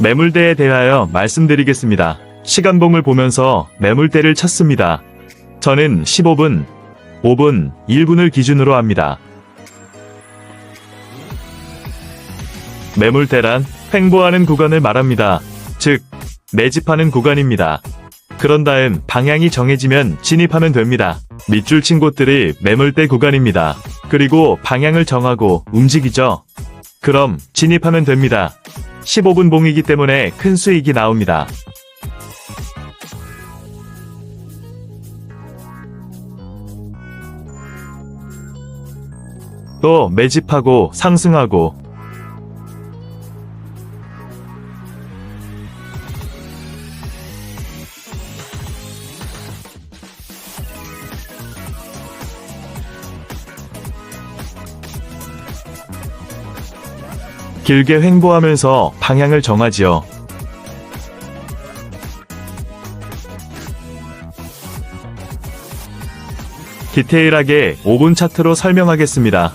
매물대에 대하여 말씀드리겠습니다. 시간봉을 보면서 매물대를 찾습니다. 저는 15분, 5분, 1분을 기준으로 합니다. 매물대란 횡보하는 구간을 말합니다. 즉, 매집하는 구간입니다. 그런 다음 방향이 정해지면 진입하면 됩니다. 밑줄 친 곳들이 매물대 구간입니다. 그리고 방향을 정하고 움직이죠. 그럼 진입하면 됩니다. 15분 봉이기 때문에 큰 수익이 나옵니다. 또 매집하고 상승하고 길게 횡보하면서 방향을 정하지요. 디테일하게 5분 차트로 설명하겠습니다.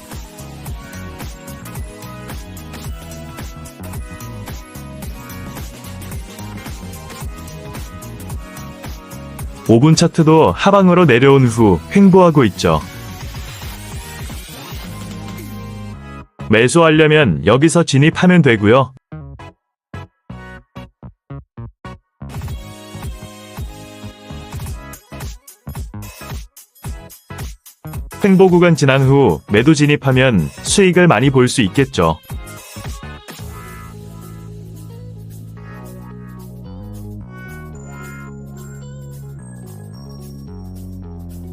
오분 차트도 하방으로 내려온 후 횡보하고 있죠. 매수하려면 여기서 진입하면 되고요. 횡보 구간 지난 후 매도 진입하면 수익을 많이 볼 수 있겠죠.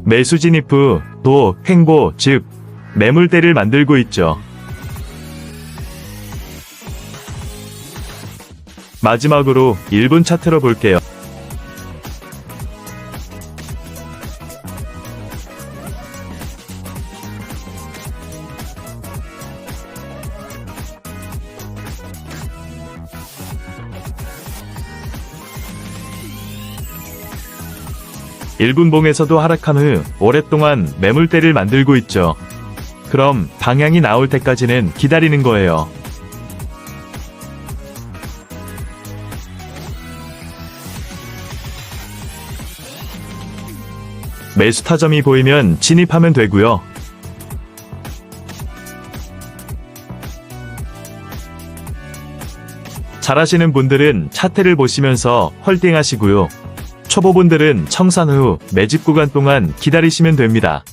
매수 진입 후 도 횡보 즉 매물대를 만들고 있죠. 마지막으로 1분 차트로 볼게요. 일분 봉에서도 하락한 후 오랫동안 매물대를 만들고 있죠. 그럼 방향이 나올 때까지는 기다리는 거예요. 매수 타점이 보이면 진입하면 되고요. 잘하시는 분들은 차트를 보시면서 홀딩 하시고요. 초보분들은 청산 후 매집 구간 동안 기다리시면 됩니다.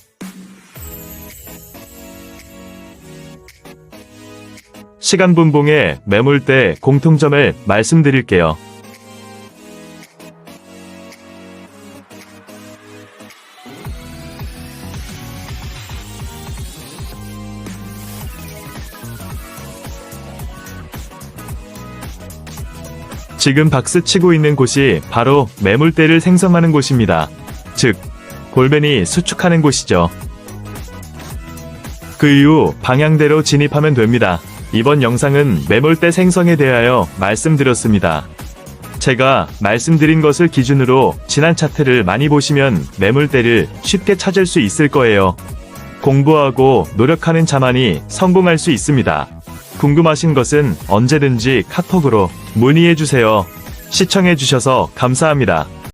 시간 분봉의 매물대 공통점을 말씀드릴게요. 지금 박스 치고 있는 곳이 바로 매물대를 생성하는 곳입니다. 즉, 골반이 수축하는 곳이죠. 그 이후 방향대로 진입하면 됩니다. 이번 영상은 매물대 생성에 대하여 말씀드렸습니다. 제가 말씀드린 것을 기준으로 지난 차트를 많이 보시면 매물대를 쉽게 찾을 수 있을 거예요. 공부하고 노력하는 자만이 성공할 수 있습니다. 궁금하신 것은 언제든지 카톡으로 문의해 주세요. 시청해 주셔서 감사합니다.